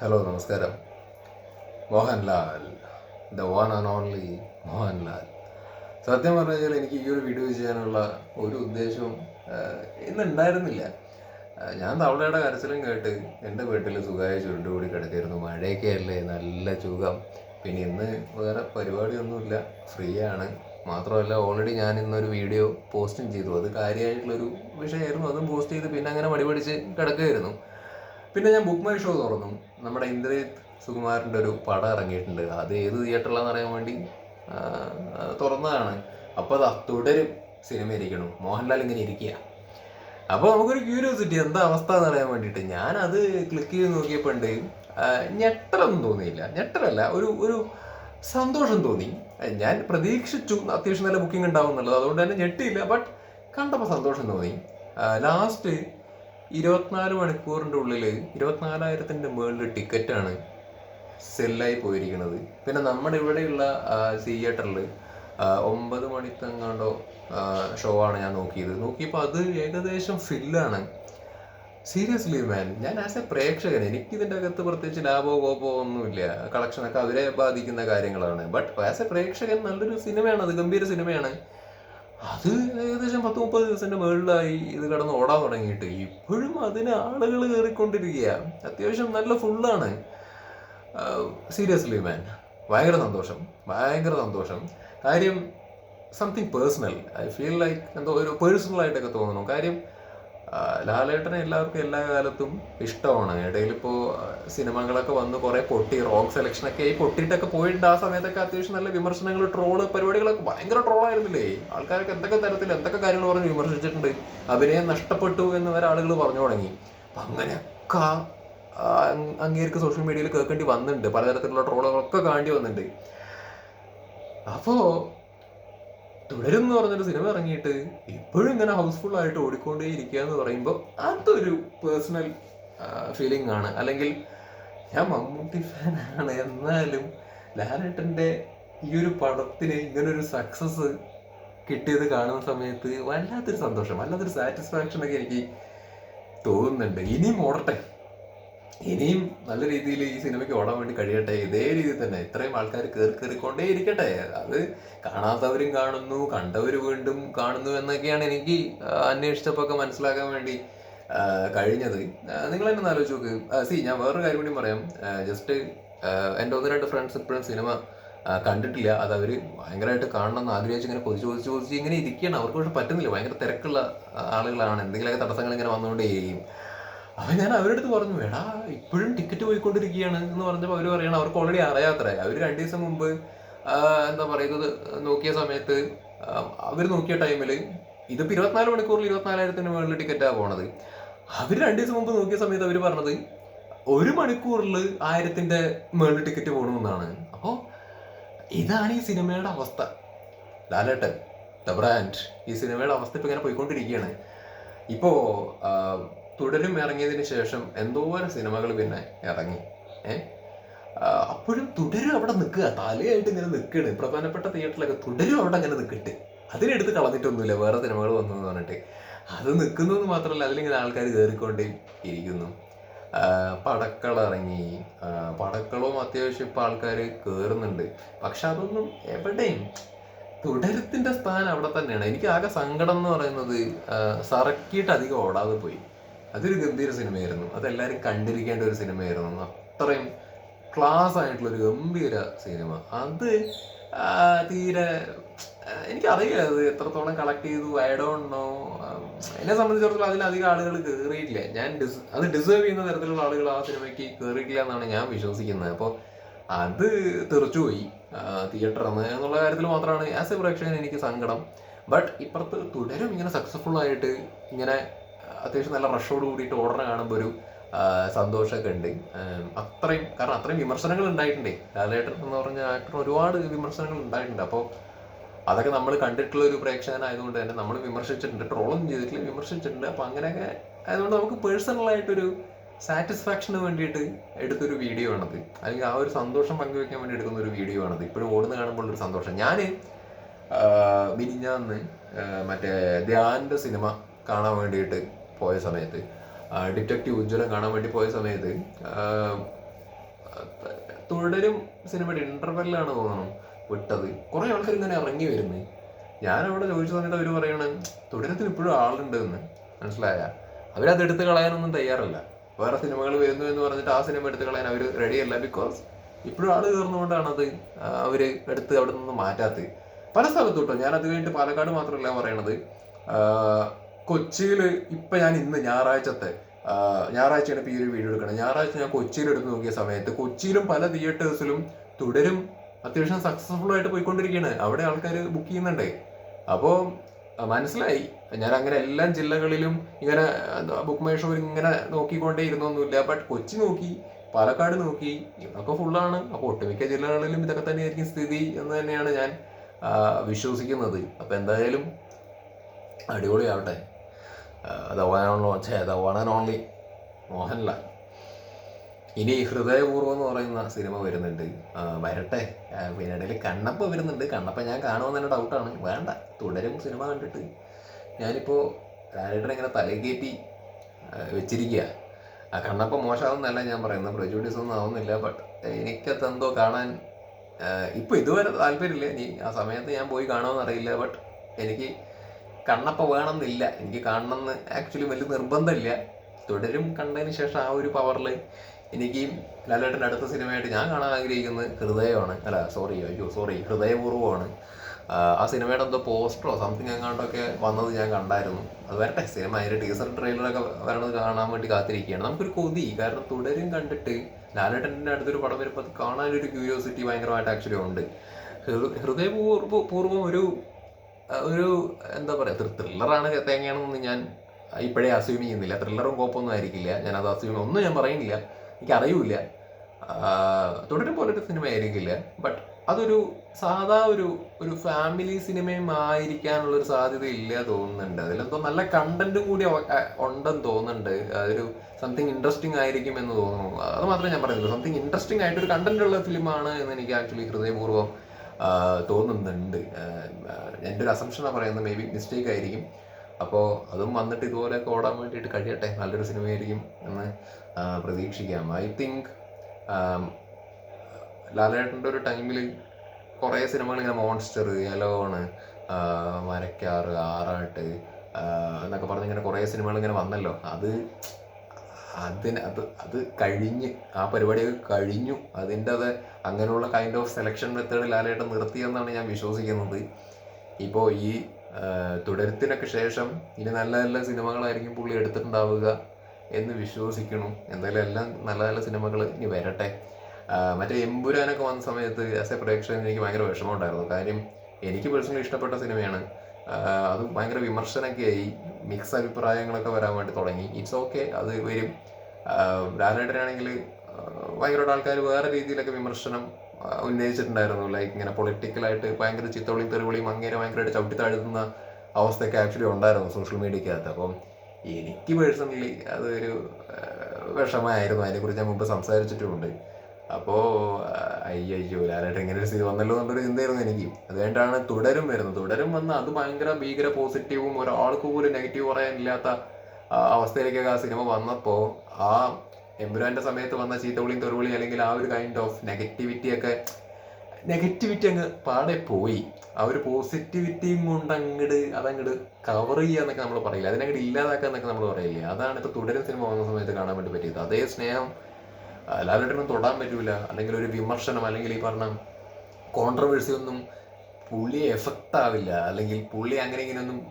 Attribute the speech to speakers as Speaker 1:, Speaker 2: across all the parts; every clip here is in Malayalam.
Speaker 1: ഹലോ നമസ്കാരം. Mohanlal the one and only Mohanlal. സത്യം പറഞ്ഞു കഴിഞ്ഞാൽ എനിക്ക് ഈ ഒരു വീഡിയോ ചെയ്യാനുള്ള ഒരു ഉദ്ദേശവും ആഹ്, ഇന്ന് ഉണ്ടായിരുന്നില്ല. ആഹ്, ഞാൻ തവളയുടെ കരച്ചിലും കേട്ട് എന്റെ വീട്ടിൽ സുഖമായി ചുരുണ്ടുകൂടി കിടക്കായിരുന്നു. മഴയൊക്കെ അല്ലേ? നല്ല സുഖം പിന്നെ ഇന്ന് വേറെ പരിപാടിയൊന്നുമില്ല. ഫ്രീ ആണ്. മാത്രമല്ല ഓൾറെഡി ഞാൻ ഇന്നൊരു വീഡിയോ പോസ്റ്റും ചെയ്തു. അത് കാര്യമായിട്ടുള്ളൊരു വിഷയമായിരുന്നു. അതും പോസ്റ്റ് ചെയ്ത് പിന്നെ അങ്ങനെ മടി പിടിച്ച് കിടക്കുകയായിരുന്നു പിന്നെ ഞാൻ ബുക്ക് മൈ ഷോ തുറന്നു. നമ്മുടെ ഇന്ദ്രജിത് സുകുമാരന്റെ ഒരു പടം ഇറങ്ങിയിട്ടുണ്ട്. അത് ഏത് തിയേറ്ററിലാണെന്ന് അറിയാൻ വേണ്ടി തുറന്നതാണ്. അപ്പോൾ അത് തുടരും സിനിമ ഇരിക്കണം. മോഹൻലാൽ ഇങ്ങനെ ഇരിക്കുക അപ്പോൾ നമുക്കൊരു ക്യൂരിയോസിറ്റി എന്താ അവസ്ഥ എന്ന് അറിയാൻ വേണ്ടിയിട്ട് ഞാൻ അത് ക്ലിക്ക് ചെയ്ത് നോക്കിയപ്പോൾ ഉണ്ട് ഞെട്ടലൊന്നും തോന്നിയില്ല. ഞെട്ടലല്ല ഒരു ഒരു സന്തോഷം തോന്നി. ഞാൻ പ്രതീക്ഷിച്ചു അത്യാവശ്യം നല്ല ബുക്കിംഗ് ഉണ്ടാവും എന്നുള്ളത്. അതുകൊണ്ട് തന്നെ ഞെട്ടിയില്ല ബട്ട് കണ്ടപ്പോൾ സന്തോഷം തോന്നി. ലാസ്റ്റ് ഇരുപത്തിനാല് മണിക്കൂറിന്റെ ഉള്ളിൽ ഇരുപത്തിനാലായിരത്തിന്റെ മുകളിൽ ടിക്കറ്റാണ് സെല്ലായി പോയിരിക്കുന്നത്. പിന്നെ നമ്മുടെ ഇവിടെയുള്ള തിയേറ്ററിൽ ഒമ്പത് മണിക്കെങ്ങാണ്ടോ ഷോ ആണ് ഞാൻ നോക്കിയത്. നോക്കിയപ്പോൾ അത് ഏകദേശം ഫില്ലാണ്. സീരിയസ്ലി മാൻ ഞാൻ ആസ് എ പ്രേക്ഷകൻ എനിക്ക് ഇതിന്റെ അകത്ത് പ്രത്യേകിച്ച് ലാഭമോ കോപ്പോ ഒന്നുമില്ല. കളക്ഷനൊക്കെ അവരെ ബാധിക്കുന്ന കാര്യങ്ങളാണ്. ബട്ട് ആസ് എ പ്രേക്ഷകൻ നല്ലൊരു സിനിമയാണ്. അത് ഗംഭീര സിനിമയാണ്. അത് ഏകദേശം പത്ത് മുപ്പത് ദിവസത്തിന്റെ മുകളിലായി ഇത് കിടന്ന് ഓടാൻ തുടങ്ങിയിട്ട്. ഇപ്പോഴും അതിന് ആളുകൾ കയറിക്കൊണ്ടിരിക്കുകയാണ് അത്യാവശ്യം നല്ല ഫുള്ളാണ്. Seriously man. ഭയങ്കര സന്തോഷം. ഭയങ്കര സന്തോഷം. കാര്യം something personal. I feel like എന്തോ ഒരു പേഴ്സണൽ ആയിട്ടൊക്കെ തോന്നുന്നു. കാര്യം ലാലേട്ടനെ എല്ലാവർക്കും എല്ലാ കാലത്തും ഇഷ്ടമാണ്. ഇടയിൽ ഇപ്പോൾ സിനിമകളൊക്കെ വന്ന് കുറെ പൊട്ടി റോങ് സെലക്ഷനൊക്കെ ഈ പൊട്ടിയിട്ടൊക്കെ പോയിട്ടുണ്ട്. ആ സമയത്തൊക്കെ അത്യാവശ്യം നല്ല വിമർശനങ്ങൾ ട്രോൾ പരിപാടികളൊക്കെ ഭയങ്കര ട്രോളായിരുന്നില്ലേ ആൾക്കാരൊക്കെ എന്തൊക്കെ തരത്തിൽ എന്തൊക്കെ കാര്യങ്ങൾ പറഞ്ഞ് വിമർശിച്ചിട്ടുണ്ട്. അഭിനയം നഷ്ടപ്പെട്ടു എന്ന് വരെ ആളുകൾ പറഞ്ഞു തുടങ്ങി. അപ്പം അങ്ങനെയൊക്കെ അങ്ങേർക്ക് സോഷ്യൽ മീഡിയയിൽ കേൾക്കേണ്ടി വന്നിട്ടുണ്ട്. പലതരത്തിലുള്ള ട്രോളുകളൊക്കെ കാണേണ്ടി വന്നിട്ടുണ്ട്. അപ്പോൾ തുടരും എന്ന് പറഞ്ഞൊരു സിനിമ ഇറങ്ങിയിട്ട് ഇപ്പോഴും ഇങ്ങനെ ഹൗസ്ഫുൾ ആയിട്ട് ഓടിക്കൊണ്ടേ ഇരിക്കുക എന്ന് പറയുമ്പോൾ അതൊരു പേഴ്സണൽ ഫീലിംഗ് ആണ്. അല്ലെങ്കിൽ ഞാൻ മമ്മൂട്ടി ഫാനാണ് എന്നാലും ലാലേട്ടന്റെ ഈ ഒരു പടത്തിന് ഇങ്ങനൊരു സക്സസ് കിട്ടിയത് കാണുന്ന സമയത്ത് വല്ലാത്തൊരു സന്തോഷം വല്ലാത്തൊരു സാറ്റിസ്ഫാക്ഷൻ ഒക്കെ എനിക്ക് തോന്നുന്നുണ്ട്. ഇനിയും ഓടട്ടെ. ഇനിയും നല്ല രീതിയിൽ ഈ സിനിമയ്ക്ക് ഓടാൻ വേണ്ടി കഴിയട്ടെ. ഇതേ രീതിയിൽ തന്നെ. ഇത്രയും ആൾക്കാർ കയറി കയറിക്കൊണ്ടേ ഇരിക്കട്ടെ. അത് കാണാത്തവരും കാണുന്നു കണ്ടവർ വീണ്ടും കാണുന്നു എന്നൊക്കെയാണ് എനിക്ക് അന്വേഷിച്ചപ്പോ ഒക്കെ മനസ്സിലാക്കാൻ വേണ്ടി കഴിഞ്ഞത്. നിങ്ങൾ തന്നെ ആലോചിച്ച് നോക്ക്. സി ഞാൻ വേറൊരു കാര്യം കൂടി പറയാം. ജസ്റ്റ് എന്റെ ഒന്ന് രണ്ട് ഫ്രണ്ട്സ് ഇപ്പോഴും സിനിമ കണ്ടിട്ടില്ല. അത് അവർ ഭയങ്കരമായിട്ട് കാണണം എന്ന് ആഗ്രഹിച്ച് ഇങ്ങനെ കൊതിച്ച് കൊതിച്ച് കൊതിച്ച് ഇങ്ങനെ ഇരിക്കുകയാണ്. അവർക്ക് പക്ഷെ പറ്റുന്നില്ല. ഭയങ്കര തിരക്കുള്ള ആളുകളാണ്. എന്തെങ്കിലുമൊക്കെ തടസ്സങ്ങൾ ഇങ്ങനെ വന്നുകൊണ്ടേയിരിക്കും. അപ്പൊ ഞാൻ അവരുടെ അടുത്ത് പറഞ്ഞു എടാ ഇപ്പോഴും ടിക്കറ്റ് പോയിക്കൊണ്ടിരിക്കുകയാണ് എന്ന് പറഞ്ഞപ്പോൾ അവർ പറയണം അവർക്ക് ഓൾറെഡി അറിയാത്രേ. അവർ രണ്ടു ദിവസം മുമ്പ് എന്താ പറയുന്നത് നോക്കിയ സമയത്ത് അവർ നോക്കിയ ടൈമിൽ ഇതിപ്പോൾ ഇരുപത്തിനാല് മണിക്കൂറിൽ ഇരുപത്തിനാലായിരത്തിന് മുകളിൽ ടിക്കറ്റാണ് പോണത്. അവർ രണ്ടു ദിവസം മുമ്പ് നോക്കിയ സമയത്ത് അവർ പറഞ്ഞത് ഒരു മണിക്കൂറിൽ ആയിരത്തിന്റെ മുകളിൽ ടിക്കറ്റ് പോകണമെന്നാണ് അപ്പോൾ ഇതാണ് ഈ സിനിമയുടെ അവസ്ഥ. ലാലേട്ടൻ ദ ബ്രാൻഡ് ഈ സിനിമയുടെ അവസ്ഥ ഇപ്പൊ ഇങ്ങനെ പോയിക്കൊണ്ടിരിക്കുകയാണ്. ഇപ്പോ തുടരും ഇറങ്ങിയതിന് ശേഷം എന്തോരം സിനിമകൾ പിന്നെ ഇറങ്ങി. ഏ? അപ്പോഴും തുടരും അവിടെ നിൽക്കുക. തലയായിട്ട് ഇങ്ങനെ നിൽക്കണ് പ്രധാനപ്പെട്ട തിയേറ്ററിലൊക്കെ തുടരും അവിടെ അങ്ങനെ നിൽക്കട്ടെ. അതിനെടുത്ത് കളഞ്ഞിട്ടൊന്നുമില്ല. വേറെ സിനിമകൾ വന്നു എന്ന് പറഞ്ഞിട്ട്. അത് നിൽക്കുന്നു മാത്രമല്ല അതിലിങ്ങനെ ആൾക്കാർ കയറിക്കൊണ്ടേ ഇരിക്കുന്നു. പടക്കൾ ഇറങ്ങി. പടക്കളും പടക്കളവും അത്യാവശ്യം ഇപ്പം ആൾക്കാർ കയറുന്നുണ്ട്. പക്ഷെ അതൊന്നും എവിടെയും തുടരത്തിന്റെ സ്ഥാനം അവിടെ തന്നെയാണ്. എനിക്ക് ആകെ സങ്കടം എന്ന് പറയുന്നത് സറക്കിയിട്ട് അധികം ഓടാതെ പോയി. അതൊരു ഗംഭീര സിനിമയായിരുന്നു. അതെല്ലാവരും കണ്ടിരിക്കേണ്ട ഒരു സിനിമയായിരുന്നു. അത്രയും ക്ലാസ് ആയിട്ടുള്ള ഒരു ഗംഭീര സിനിമ. അത് തീരെ എനിക്കറിയില്ല അത് എത്രത്തോളം കളക്ട് ചെയ്തു. ഐ ഡോണ്ട് നോ എന്നെ സംബന്ധിച്ചിടത്തോളം അതിലധികം ആളുകൾ കയറിയിട്ടില്ല ഞാൻ ഡിസ് അത് ഡിസേർവ് ചെയ്യുന്ന തരത്തിലുള്ള ആളുകൾ ആ സിനിമയ്ക്ക് കയറിയിട്ടില്ല എന്നാണ് ഞാൻ വിശ്വസിക്കുന്നത്. അപ്പോൾ അത് തെറിച്ചുപോയി തിയേറ്റർ എന്നുള്ള കാര്യത്തിൽ മാത്രമാണ് ആസ് എ പ്രേക്ഷകൻ എനിക്ക് സങ്കടം. ബട്ട് ഇപ്പുറത്ത് തുടരും. ഇങ്ങനെ സക്സസ്ഫുൾ ആയിട്ട് ഇങ്ങനെ അത്യാവശ്യം നല്ല റഷോട് കൂടിയിട്ട് ഓർഡർ കാണുമ്പോൾ ഒരു സന്തോഷമൊക്കെ ഉണ്ട്. അത്രയും കാരണം അത്രയും വിമർശനങ്ങൾ ഉണ്ടായിട്ടുണ്ട്. ലാലേട്ടൻ എന്ന് പറഞ്ഞ ആക്ടർ ഒരുപാട് വിമർശനങ്ങൾ ഉണ്ടായിട്ടുണ്ട്. അപ്പോൾ അതൊക്കെ നമ്മൾ കണ്ടിട്ടുള്ള ഒരു പ്രേക്ഷകനായതുകൊണ്ട് തന്നെ നമ്മൾ വിമർശിച്ചിട്ടുണ്ട്. ട്രോളും ചെയ്തിട്ടില്ല വിമർശിച്ചിട്ടുണ്ട്. അപ്പോൾ അങ്ങനെയൊക്കെ അതുകൊണ്ട് നമുക്ക് പേഴ്സണലായിട്ടൊരു സാറ്റിസ്ഫാക്ഷന് വേണ്ടിയിട്ട് എടുത്തൊരു വീഡിയോ ആണത്. അല്ലെങ്കിൽ ആ ഒരു സന്തോഷം പങ്കുവെക്കാൻ വേണ്ടി എടുക്കുന്ന ഒരു വീഡിയോ ആണത്. ഇപ്പോഴും ഓടുന്ന കാണുമ്പോൾ ഒരു സന്തോഷം. ഞാൻ മിനിഞ്ഞാന്ന് മറ്റേ ധ്യാന്റെ സിനിമ കാണാൻ വേണ്ടിയിട്ട് പോയ സമയത്ത്. ഡിറ്റക്റ്റീവ് ഉജ്ജ്വലം കാണാൻ വേണ്ടി പോയ സമയത്ത് തുടരും സിനിമയുടെ ഇന്റർവെല്ലാണ് തോന്നുന്നു വിട്ടത്. കുറെ ആൾക്കാർ ഇങ്ങനെ ഇറങ്ങി വരുന്നു. ഞാൻ അവിടെ ചോദിച്ച സമയത്ത് അവർ പറയണ തുടരത്തിൽ ഇപ്പോഴും ആളുണ്ട് എന്ന് മനസ്സിലായ അവരത് എടുത്ത് കളയാനൊന്നും തയ്യാറല്ല. വേറെ സിനിമകൾ വരുന്നു എന്ന് പറഞ്ഞിട്ട് ആ സിനിമ എടുത്ത് കളയാൻ അവർ റെഡിയല്ല ബിക്കോസ് ഇപ്പോഴും ആൾ കയറുന്നതുകൊണ്ടാണ് അത് അവർ എടുത്ത് അവിടെ നിന്ന് മാറ്റാത്തത്. പല സ്ഥലത്തും കേട്ടോ ഞാൻ അത് കഴിഞ്ഞിട്ട് പാലക്കാട് മാത്രമല്ല പറയണത് കൊച്ചിയിൽ ഇപ്പൊ ഞാൻ ഇന്ന് ഞായറാഴ്ചത്തെ ഞായറാഴ്ചയാണ് ഇപ്പൊ ഈ ഒരു വീഡിയോ എടുക്കുന്നത്. ഞായറാഴ്ച ഞാൻ കൊച്ചിയിൽ എടുത്ത് നോക്കിയ സമയത്ത് കൊച്ചിയിലും പല തിയേറ്റേഴ്സിലും തുടരും അത്യാവശ്യം സക്സസ്ഫുൾ ആയിട്ട് പോയിക്കൊണ്ടിരിക്കുകയാണ് അവിടെ ആൾക്കാർ ബുക്ക് ചെയ്യുന്നുണ്ടേ. അപ്പോൾ മനസ്സിലായി. ഞാൻ അങ്ങനെ എല്ലാ ജില്ലകളിലും ഇങ്ങനെ ബുക്ക് മൈ ഷോ ഇങ്ങനെ നോക്കിക്കൊണ്ടേ ഇരുന്നൊന്നുമില്ല ബട്ട് കൊച്ചി നോക്കി പാലക്കാട് നോക്കി ഇതൊക്കെ ഫുള്ളാണ് അപ്പോൾ ഒട്ടുമിക്ക ജില്ലകളിലും ഇതൊക്കെ തന്നെയായിരിക്കും സ്ഥിതി എന്ന് തന്നെയാണ് ഞാൻ വിശ്വസിക്കുന്നത്. അപ്പോൾ എന്തായാലും അടിപൊളിയാവട്ടെ. The one only the one and only Mohanlal. ഇനി ഹൃദയപൂർവം എന്ന് പറയുന്ന സിനിമ വരുന്നുണ്ട്. വരട്ടെ. പിന്നെ ഇടയിൽ കണ്ണപ്പ വരുന്നുണ്ട്. കണ്ണപ്പ ഞാൻ കാണുമെന്ന് ഡൗട്ടാണ് വേണ്ട. തുടരും സിനിമ കണ്ടിട്ട്. ഞാനിപ്പോൾ ഡയറക്ടർ ഇങ്ങനെ തലകേറ്റി വെച്ചിരിക്കുക ആ കണ്ണപ്പ മോശമാവുന്നല്ല ഞാൻ പറയുന്നത്. പ്രജുഡീസ് ഒന്നും ആവുന്നില്ല. ബട്ട് എനിക്കത് എന്തോ കാണാൻ ഇപ്പോൾ ഇതുവരെ താല്പര്യമില്ല. ഇനി ആ സമയത്ത് ഞാൻ പോയി കാണുമെന്ന് അറിയില്ല. ബട്ട് എനിക്ക് കണ്ണപ്പ വേണമെന്നില്ല. എനിക്ക് കാണണമെന്ന് ആക്ച്വലി വലിയ നിർബന്ധമില്ല. തുടരും കണ്ടതിന് ശേഷം ആ ഒരു പവറിൽ എനിക്ക് ലാലേട്ടന്റെ അടുത്ത സിനിമയായിട്ട് ഞാൻ കാണാൻ ആഗ്രഹിക്കുന്നത് ഹൃദയമാണ്. അല്ല സോറി അയ്യോ സോറി ഹൃദയപൂർവമാണ്. ആ, സിനിമയുടെ എന്തോ പോസ്റ്ററോ സംതിങ് എങ്ങാണ്ടൊക്കെ വന്നത് ഞാൻ കണ്ടായിരുന്നു. അത് വരട്ടെ സിനിമ അതിന്റെ ടീസർ ട്രെയിലറൊക്കെ വരണത് കാണാൻ വേണ്ടി കാത്തിരിക്കുകയാണ്. നമുക്കൊരു കൊതി കാരണം തുടരും കണ്ടിട്ട് ലാലേട്ടന്റെ അടുത്തൊരു പടം വരുമ്പോൾ കാണാനൊരു ക്യൂരിയോസിറ്റി ഭയങ്കരമായിട്ട് ആക്ച്വലി ഉണ്ട്. ഹൃദയപൂർവ പൂർവം ഒരു ഒരു എന്താ പറയുക ത്രില്ലറാണ് തേങ്ങയാണെന്ന് ഞാൻ ഇപ്പോഴേ അസ്യൂം ചെയ്യുന്നില്ല. ത്രില്ലറും കോപ്പൊന്നും ആയിരിക്കില്ല. ഞാൻ അത് അസ്യൂം ഒന്നും ഞാൻ പറയുന്നില്ല. എനിക്ക് അറിയൂല തുടരും പോലൊരു സിനിമ ആയിരിക്കില്ല ബട്ട് അതൊരു സാധാ ഒരു ഒരു ഫാമിലി സിനിമയും ആയിരിക്കാനുള്ള ഒരു സാധ്യത ഇല്ല തോന്നുന്നുണ്ട്. അതിലെന്തോ നല്ല കണ്ടന്റും കൂടി ഉണ്ടെന്ന് തോന്നുന്നുണ്ട്. അതൊരു സംതിങ് ഇൻട്രസ്റ്റിംഗ് ആയിരിക്കും എന്ന് തോന്നുന്നു. അത് മാത്രമേ ഞാൻ പറയുന്നുള്ളൂ. സംതിങ് ഇൻട്രസ്റ്റിംഗ് ആയിട്ടൊരു കണ്ടന്റ് ഉള്ള ഫിലിമാണ് എന്ന് എനിക്ക് ആക്ച്വലി ഹൃദയപൂർവം തോന്നുന്നുണ്ട്. എന്റെ ഒരു അസംഷനാണ് പറയുന്നത് മേ ബി മിസ്റ്റേക്ക് ആയിരിക്കും. അപ്പോൾ അതും വന്നിട്ട് ഇതുപോലെയൊക്കെ ഓടാൻ വേണ്ടിയിട്ട് കഴിയട്ടെ. നല്ലൊരു സിനിമയായിരിക്കും എന്ന് പ്രതീക്ഷിക്കാം. ഐ തിങ്ക് ലാലേട്ടന്റെ ഒരു ടൈമിൽ കുറേ സിനിമകൾ ഇങ്ങനെ മോൺസ്റ്റർ യെലോണ് മരക്കാറ് ആറാട്ട് എന്നൊക്കെ പറഞ്ഞ് ഇങ്ങനെ കുറേ സിനിമകൾ ഇങ്ങനെ വന്നല്ലോ. അത് അതിന് അത് അത് കഴിഞ്ഞ് ആ പരിപാടിയൊക്കെ കഴിഞ്ഞു. അതിന്റെ അത് അങ്ങനെയുള്ള kind of selection method Lalettan നിർത്തിയെന്നാണ് ഞാൻ വിശ്വസിക്കുന്നത്. ഇപ്പോൾ ഈ തുടരത്തിനൊക്കെ ശേഷം ഇനി നല്ല നല്ല സിനിമകളായിരിക്കും പുള്ളി എടുത്തിട്ടുണ്ടാവുക എന്ന് വിശ്വസിക്കണം. എന്തായാലും എല്ലാം നല്ല നല്ല സിനിമകൾ ഇനി വരട്ടെ. മറ്റേ എമ്പുരാനൊക്കെ വന്ന സമയത്ത് ആസ് എ പ്രേക്ഷകൻ എനിക്ക് ഭയങ്കര വിഷമമുണ്ടായിരുന്നു. കാര്യം എനിക്ക് പേഴ്സണലി ഇഷ്ടപ്പെട്ട സിനിമയാണ് അത് ഭയങ്കര വിമർശനമൊക്കെ ആയി മിക്സ് അഭിപ്രായങ്ങളൊക്കെ വരാൻ വേണ്ടി തുടങ്ങി. ഇറ്റ്സ് ഓക്കെ അത് വരും. ലാലേട്ടനാണെങ്കിൽ ഭയങ്കരമായിട്ട് ആൾക്കാർ വേറെ രീതിയിലൊക്കെ വിമർശനം ഉന്നയിച്ചിട്ടുണ്ടായിരുന്നു. ലൈക്ക് ഇങ്ങനെ പൊളിറ്റിക്കലായിട്ട് ഭയങ്കര ചിത്തവളിയും തെറിവിളിയും അങ്ങനെ ഭയങ്കരമായിട്ട് ചവിട്ടി താഴ്ത്തുന്ന അവസ്ഥയൊക്കെ ആക്ച്വലി ഉണ്ടായിരുന്നു സോഷ്യൽ മീഡിയക്കകത്ത് അപ്പം എനിക്ക് പേഴ്സണലി അതൊരു വിഷമമായിരുന്നു. അതിനെക്കുറിച്ച് ഞാൻ മുമ്പ് സംസാരിച്ചിട്ടുമുണ്ട്. അപ്പോൾ അയ്യോ ലാലേട്ടൻ ഇങ്ങനെ ഒരു സിനിമ വന്നല്ലോ എന്നൊരു ചിന്തയായിരുന്നു എനിക്ക്. അതുകൊണ്ടാണ് തുടരും വരുന്നത്. തുടരും വന്ന് അത് ഭയങ്കര ഭീകര പോസിറ്റീവും ഒരാൾക്ക് പോലും നെഗറ്റീവ് പറയാനില്ലാത്ത അവസ്ഥയിലേക്കൊക്കെ ആ സിനിമ വന്നപ്പോൾ ആ എമ്പുരാന്റെ സമയത്ത് വന്ന ചീത്തവിളിയും തെറിവിളി അല്ലെങ്കിൽ ആ ഒരു കൈൻഡ് ഓഫ് നെഗറ്റിവിറ്റി ഒക്കെ നെഗറ്റിവിറ്റി അങ്ങ് പാടെ പോയി. ആ ഒരു പോസിറ്റിവിറ്റിയും കൊണ്ട് അങ്ങട് അതങ്ങട് കവർ ചെയ്യുക എന്നൊക്കെ നമ്മൾ പറയില്ല? അതിനങ്ങട് ഇല്ലാതാക്കുക എന്നൊക്കെ നമ്മൾ പറയില്ലേ? അതാണ് ഇപ്പോൾ തുടരും സിനിമ വന്ന സമയത്ത് കാണാൻ വേണ്ടി പറ്റിയത്. അതേ സ്നേഹം ലാലേട്ടനും തൊടാൻ പറ്റൂല. അല്ലെങ്കിൽ ഒരു വിമർശനം അല്ലെങ്കിൽ ഈ പറഞ്ഞ കോൺട്രവേഴ്സി ഒന്നും പുള്ളിയെ എഫക്റ്റ് ആവില്ല. അല്ലെങ്കിൽ പുള്ളി അങ്ങനെ ഇങ്ങനെയൊന്നും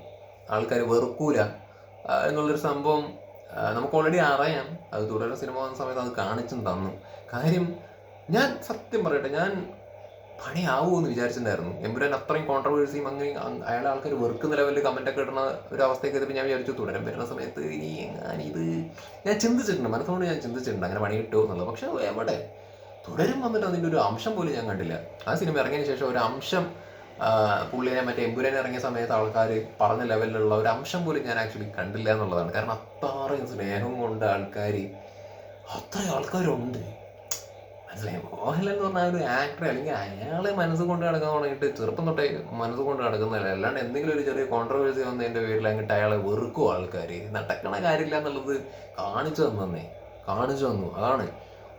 Speaker 1: ആൾക്കാർ വെറുക്കൂല. എന്നുള്ളൊരു സംഭവം നമുക്ക് ഓൾറെഡി അറിയാം. അത് തുടരുന്ന സിനിമ വന്ന സമയത്ത് അത് കാണിച്ചും തന്നു. കാര്യം ഞാൻ സത്യം പറയട്ടെ ഞാൻ പണിയാവുമെന്ന് വിചാരിച്ചിട്ടുണ്ടായിരുന്നു. എമ്പുരാൻ അത്രയും കോൺട്രവേഴ്സിയും അങ്ങനെ അങ് അയാളെ ആൾക്കാർ വെറുക്കുന്ന ലെവലിൽ കമന്റ് ഒക്കെ ഇടുന്ന ഒരു അവസ്ഥയൊക്കെ എത്തിയപ്പോൾ ഞാൻ വിചാരിച്ചു തുടരാൻ വരുന്ന സമയത്ത് ഇനി ഇത് ഞാൻ ചിന്തിച്ചിട്ടുണ്ട്. മനസ്സുകൊണ്ട് ഞാൻ ചിന്തിച്ചിട്ടുണ്ട്. അങ്ങനെ പണി കിട്ടുമോ എന്നുള്ളത്. പക്ഷെ എവിടെ? തുടരും വന്നിട്ട് അതിന്റെ ഒരു അംശം പോലും ഞാൻ കണ്ടില്ല. ആ സിനിമ ഇറങ്ങിയ ശേഷം ഒരു അംശം പുള്ളിനെ മറ്റേ എമ്പുരാൻ ഇറങ്ങിയ സമയത്ത് ആൾക്കാർ പറഞ്ഞ ലെവലിലുള്ള ഒരു അംശം പോലും ഞാൻ ആക്ച്വലി കണ്ടില്ല എന്നുള്ളതാണ്. കാരണം അത്രയും സ്നേഹം കൊണ്ട് ആൾക്കാർ അത്രയും ആൾക്കാരുണ്ട്. മോഹൻലാൽ എന്ന് ഒരു ആക്ടർ അല്ലെങ്കിൽ അയാളെ മനസ്സ് കൊണ്ട് നടക്കാൻ തുടങ്ങിയിട്ട് ചെറുപ്പം തൊട്ടേ മനസ്സ് കൊണ്ട് നടക്കുന്നതല്ല. അല്ലാണ്ട് എന്തെങ്കിലും ഒരു ചെറിയ കോൺട്രവേഴ്സി വന്നതിന്റെ പേരിൽ അങ്ങോട്ട് അയാളെ വെറുക്കും ആൾക്കാർ നടക്കണ കാര്യമില്ല എന്നുള്ളത് കാണിച്ചു തന്നേ കാണിച്ചു തന്നു. അതാണ്.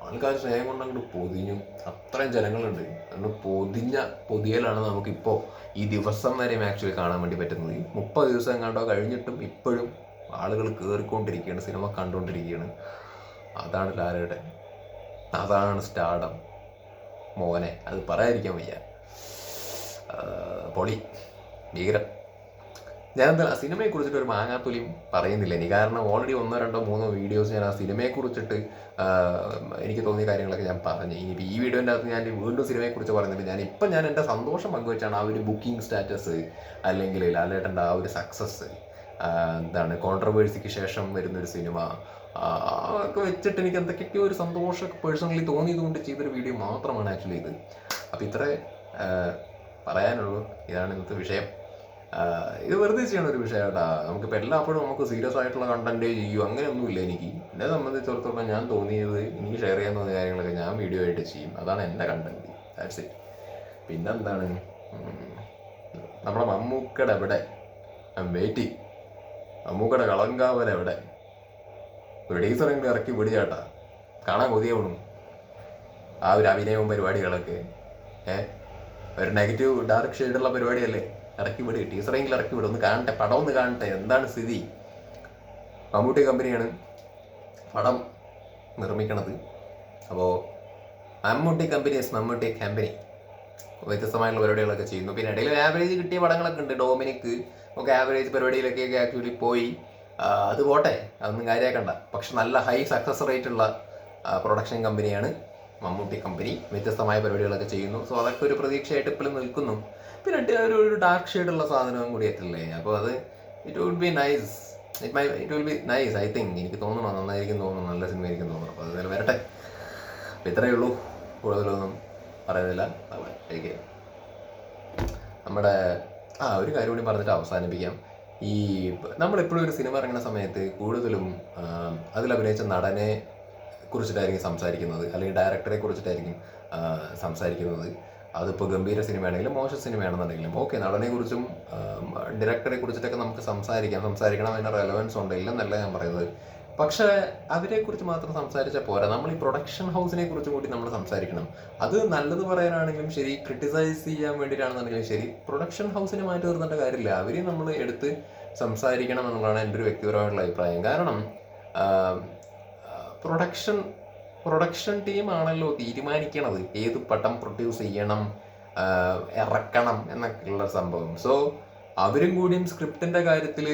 Speaker 1: ആൾക്കാർ സ്നേഹം കൊണ്ട് അങ്ങോട്ട് പൊതിഞ്ഞു. അത്രയും ജനങ്ങളുണ്ട്. അതുകൊണ്ട് പൊതിഞ്ഞ പൊതിയലാണ് നമുക്കിപ്പോൾ ഈ ദിവസം വരെയും ആക്ച്വലി കാണാൻ വേണ്ടി പറ്റുന്നത്. ഈ മുപ്പത് ദിവസം കണ്ടോ കഴിഞ്ഞിട്ടും ഇപ്പോഴും ആളുകൾ കയറിക്കൊണ്ടിരിക്കുകയാണ് സിനിമ കണ്ടുകൊണ്ടിരിക്കുകയാണ് അതാണ് ലാലേട്ടൻ. അതാണ് സ്റ്റാർഡം മോനെ അത് പറയാതിരിക്കാൻ വയ്യ. പൊളി. ഭീകരം ഞാൻ എന്താ സിനിമയെ കുറിച്ചിട്ട് ഒരു മാങ്ങാത്തുലിയും പറയുന്നില്ല. ഇനി കാരണം ഓൾറെഡി ഒന്നോ രണ്ടോ മൂന്നോ വീഡിയോസ് ഞാൻ ആ സിനിമയെ കുറിച്ചിട്ട് എനിക്ക് തോന്നിയ കാര്യങ്ങളൊക്കെ ഞാൻ പറഞ്ഞു. ഇനി ഈ വീഡിയോന്റെ അകത്ത് ഞാൻ വീണ്ടും സിനിമയെ കുറിച്ച് പറയുന്നില്ല ഞാൻ ഇപ്പം ഞാൻ എന്റെ സന്തോഷം പങ്കുവെച്ചാണ് ആ ഒരു ബുക്കിംഗ് സ്റ്റാറ്റസ് അല്ലെങ്കിൽ ലാലേട്ടന്റെ ആ ഒരു സക്സസ് എന്താണ് കോൺട്രവേഴ്സിക്ക് ശേഷം വരുന്നൊരു സിനിമ ആ, ഒക്കെ വെച്ചിട്ട് എനിക്ക് എന്തൊക്കെയൊക്കെയോ ഒരു സന്തോഷമൊക്കെ പേഴ്സണലി തോന്നിയതുകൊണ്ട് ചെയ്തൊരു വീഡിയോ മാത്രമാണ് ആക്ച്വലി ഇത്. അപ്പോൾ ഇത്രേ പറയാനുള്ളൂ. ഇതാണ് ഇന്നത്തെ വിഷയം. ഇത് വെറുതെ ചെയ്യണ ഒരു വിഷയം കേട്ടാ നമുക്കിപ്പോൾ എല്ലാപ്പോഴും നമുക്ക് സീരിയസ് ആയിട്ടുള്ള കണ്ടന്റ് ചെയ്യൂ അങ്ങനെയൊന്നുമില്ല എനിക്ക്. എന്നെ സംബന്ധിച്ചിടത്തോളം ഞാൻ തോന്നിയത് എനിക്ക് ഷെയർ ചെയ്യാൻ തോന്നിയ കാര്യങ്ങളൊക്കെ ഞാൻ വീഡിയോ ആയിട്ട് ചെയ്യും. അതാണ് എന്റെ കണ്ടന്റ് ദാറ്റ്സ് ഇറ്റ് പിന്നെന്താണ്? നമ്മുടെ മമ്മൂക്കടെ എവിടെ? വെയിറ്റിംഗ് മമ്മൂക്കടെ കളങ്കാവൻ എവിടെ? ഒരു ഇറക്കി വിടുചേട്ടാ കാണാൻ കൊതിയാവണം ആ ഒരു അഭിനയവും പരിപാടികളൊക്കെ ഏ? ഒരു നെഗറ്റീവ് ഡാർക്ക് ഷെയ്ഡുള്ള പരിപാടിയല്ലേ? ഇറക്കി വിട് ടീച്ചറെങ്കിലും ഇറക്കി വിടും ഒന്ന് കാണട്ടെ പടം ഒന്ന് കാണട്ടെ എന്താണ് സ്ഥിതി? മമ്മൂട്ടി കമ്പനിയാണ് പടം നിർമ്മിക്കണത്. അപ്പോൾ മമ്മൂട്ടി കമ്പനീസ് മമ്മൂട്ടി കമ്പനി വ്യത്യസ്തമായിട്ടുള്ള പരിപാടികളൊക്കെ ചെയ്യുന്നു. പിന്നെ ഇടയിൽ ആവറേജ് കിട്ടിയ പടങ്ങളൊക്കെ ഉണ്ട്. ഡോമിനിക്ക് ഒക്കെ ആവറേജ് പരിപാടിയിലൊക്കെ ആക്ച്വലി പോയി. അത് പോട്ടെ അതൊന്നും കാര്യമാക്കണ്ട പക്ഷെ നല്ല ഹൈ സക്സസ് റേറ്റ് ഉള്ള പ്രൊഡക്ഷൻ കമ്പനിയാണ് മമ്മൂട്ടി കമ്പനി വ്യത്യസ്തമായ പരിപാടികളൊക്കെ ചെയ്യുന്നു. സോ അതൊക്കെ ഒരു പ്രതീക്ഷയായിട്ട് ഇപ്പോഴും നിൽക്കുന്നു. പിന്നെ ഒരു ഒരു ഡാർക്ക് ഷെയ്ഡുള്ള സാധനവും കൂടി എത്തില്ലേ? അപ്പോൾ അത് it would be nice it my it will be nice I think എനിക്ക് തോന്നുന്നു നന്നായിരിക്കും തോന്നുന്നു നല്ല സിനിമ ആയിരിക്കും തോന്നുന്നു. അപ്പോൾ അതുപോലെ വരട്ടെ. അപ്പോൾ ഇത്രയേ ഉള്ളൂ. കൂടുതലൊന്നും പറയുന്നില്ല. കെയർ നമ്മുടെ ആ ഒരു കാര്യം കൂടി പറഞ്ഞിട്ട് അവസാനിപ്പിക്കാം. ഈ നമ്മളെപ്പോഴും ഒരു സിനിമ ഇറങ്ങുന്ന സമയത്ത് കൂടുതലും അതിലഭിനയിച്ച നടനെ കുറിച്ചിട്ടായിരിക്കും സംസാരിക്കുന്നത് അല്ലെങ്കിൽ ഡയറക്ടറെ കുറിച്ചിട്ടായിരിക്കും സംസാരിക്കുന്നത്. അതിപ്പോൾ ഗംഭീര സിനിമയാണെങ്കിലും മോശം സിനിമയാണെന്നുണ്ടെങ്കിലും. ഓക്കെ നടനെ കുറിച്ചും ഡയറക്ടറെ കുറിച്ചിട്ടൊക്കെ നമുക്ക് സംസാരിക്കാം. സംസാരിക്കണം അതിന് റെലവൻസ് ഉണ്ട് ഇല്ലെന്നല്ല ഞാൻ പറയുന്നത്. പക്ഷേ അവരെ കുറിച്ച് മാത്രം സംസാരിച്ചാൽ പോരാ. നമ്മൾ ഈ പ്രൊഡക്ഷൻ ഹൗസിനെ കുറിച്ചും കൂടി നമ്മൾ സംസാരിക്കണം. അത് നല്ലത് പറയാനാണെങ്കിലും ശരി ക്രിട്ടിസൈസ് ചെയ്യാൻ വേണ്ടിയിട്ടാണെന്നുണ്ടെങ്കിലും ശരി പ്രൊഡക്ഷൻ ഹൗസിനെ മാറ്റി നിർത്തേണ്ട കാര്യമില്ല. അവരെ നമ്മൾ എടുത്ത് സംസാരിക്കണം എന്നുള്ളതാണ് എന്റെ ഒരു വ്യക്തിപരമായിട്ടുള്ള അഭിപ്രായം. കാരണം പ്രൊഡക്ഷൻ പ്രൊഡക്ഷൻ ടീം ആണല്ലോ തീരുമാനിക്കണത്. ഏത് പടം പ്രൊഡ്യൂസ് ചെയ്യണം ഇറക്കണം എന്നൊക്കെയുള്ള സംഭവം. സോ അവരും കൂടിയും സ്ക്രിപ്റ്റിന്റെ കാര്യത്തിൽ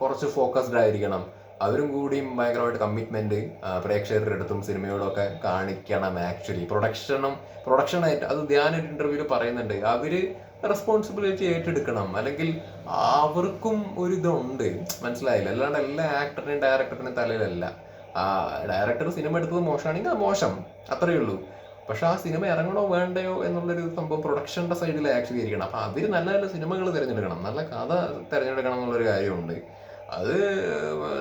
Speaker 1: കുറച്ച് ഫോക്കസ്ഡ് ആയിരിക്കണം. അവരും കൂടിയും ഭയങ്കരമായിട്ട് കമ്മിറ്റ്മെന്റ് പ്രേക്ഷകരുടെ അടുത്തും സിനിമയോടൊക്കെ കാണിക്കണം ആക്ച്വലി പ്രൊഡക്ഷനും പ്രൊഡക്ഷനായിട്ട് അത് ധ്യാന ഇന്റർവ്യൂൽ പറയുന്നുണ്ട്. അവർ റെസ്പോൺസിബിലിറ്റി ഏറ്റെടുക്കണം. അല്ലെങ്കിൽ അവർക്കും ഒരു ഇതുണ്ട്. മനസ്സിലായില്ല? അല്ലാണ്ട് എല്ലാ ആക്ടറിനും ഡയറക്ടറിനും തലയിലല്ല. ആ ഡയറക്ടർ സിനിമ എടുത്തത് മോശമാണെങ്കിൽ അത് മോശം. അത്രയേ ഉള്ളൂ. പക്ഷെ ആ സിനിമ ഇറങ്ങണോ വേണ്ടയോ എന്നുള്ളൊരു സംഭവം പ്രൊഡക്ഷന്റെ സൈഡിൽ ആക്ച്വലി ഇരിക്കണം. അപ്പൊ അവർ നല്ല നല്ല സിനിമകൾ തിരഞ്ഞെടുക്കണം. നല്ല കഥ തിരഞ്ഞെടുക്കണം എന്നുള്ളൊരു കാര്യമുണ്ട്. അത്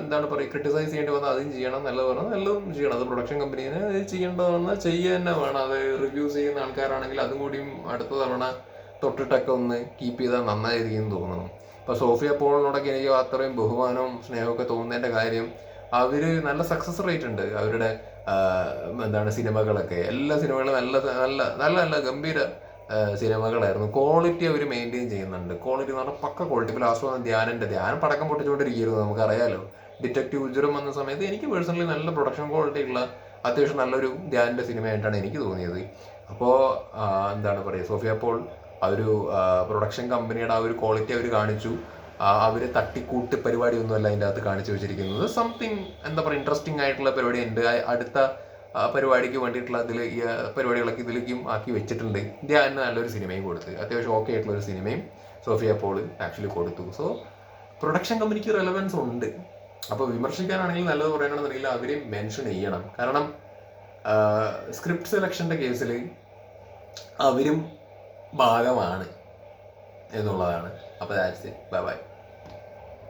Speaker 1: എന്താണ് പറയുക ക്രിട്ടിസൈസ് ചെയ്യേണ്ടി വന്നാൽ അതും ചെയ്യണം നല്ലത് പറഞ്ഞാൽ നല്ലതും ചെയ്യണം. അത് പ്രൊഡക്ഷൻ കമ്പനീനെ ചെയ്യേണ്ടതെന്ന് ചെയ്യുക തന്നെ വേണം. അത് റിവ്യൂസ് ചെയ്യുന്ന ആൾക്കാരാണെങ്കിൽ അതും കൂടിയും അടുത്ത തവണ തൊട്ടിട്ടൊക്കെ ഒന്ന് കീപ്പ് ചെയ്താൽ നന്നായിരിക്കും തോന്നുന്നു. ഇപ്പൊ സോഫിയ പോളിനോടൊക്കെ എനിക്ക് അത്രയും ബഹുമാനവും സ്നേഹവും ഒക്കെ തോന്നുന്നതിന്റെ കാര്യം അവർ നല്ല സക്സസ് റേറ്റ് ഉണ്ട്. അവരുടെ എന്താണ് സിനിമകളൊക്കെ. എല്ലാ സിനിമകളും നല്ല നല്ല നല്ല നല്ല ഗംഭീര സിനിമകളായിരുന്നു. ക്വാളിറ്റി അവർ മെയിന്റെയിൻ ചെയ്യുന്നുണ്ട്. ക്വാളിറ്റി എന്ന് പറഞ്ഞാൽ പക്ക ക്വാളിറ്റി ഇപ്പോൾ ലാസ്റ്റ് വന്ന ധ്യാനന്റെ ധ്യാനം പടക്കം പൊട്ടിച്ചുകൊണ്ടിരിക്കുന്നു നമുക്കറിയാലോ. ഡിറ്റക്റ്റീവ് ഉജ്വരം വന്ന സമയത്ത് എനിക്ക് പേഴ്സണലി നല്ല പ്രൊഡക്ഷൻ ക്വാളിറ്റി ഉള്ള അത്യാവശ്യം നല്ലൊരു ധ്യാനന്റെ സിനിമയായിട്ടാണ് എനിക്ക് തോന്നിയത്. അപ്പോൾ എന്താണ് പറയുക സോഫിയ പോൾ ആ ഒരു പ്രൊഡക്ഷൻ കമ്പനിയുടെ ആ ഒരു ക്വാളിറ്റി അവർ കാണിച്ചു. അവർ തട്ടിക്കൂട്ട് പരിപാടിയൊന്നുമല്ല അതിന്റെ അകത്ത് കാണിച്ചു വെച്ചിരിക്കുന്നത്. സംതിങ് എന്താ പറയുക ഇൻട്രസ്റ്റിംഗ് ആയിട്ടുള്ള പരിപാടി ഉണ്ട് അടുത്ത പരിപാടിക്ക് വേണ്ടിയിട്ടുള്ള ഇതിൽ പരിപാടികളൊക്കെ ഇതിലേക്കും ആക്കി വെച്ചിട്ടുണ്ട്. ഇന്ത്യ ധ്യാന് നല്ലൊരു സിനിമയും കൊടുത്ത് അത്യാവശ്യം ഓക്കെ ആയിട്ടുള്ള ഒരു സിനിമയും സോഫിയ പോൾ ആക്ച്വലി കൊടുത്തു. സോ പ്രൊഡക്ഷൻ കമ്പനിക്ക് റെലവൻസ് ഉണ്ട്. അപ്പോൾ വിമർശിക്കാനാണെങ്കിൽ നല്ലത് പറയണമെന്നുണ്ടെങ്കിൽ അവരെ മെൻഷൻ ചെയ്യണം. കാരണം സ്ക്രിപ്റ്റ് സെലക്ഷന്റെ കേസിൽ അവരും ഭാഗമാണ് എന്നുള്ളതാണ്. അപ്പോൾ ദാറ്റ്സ് ഇറ്റ് ബൈ ബൈ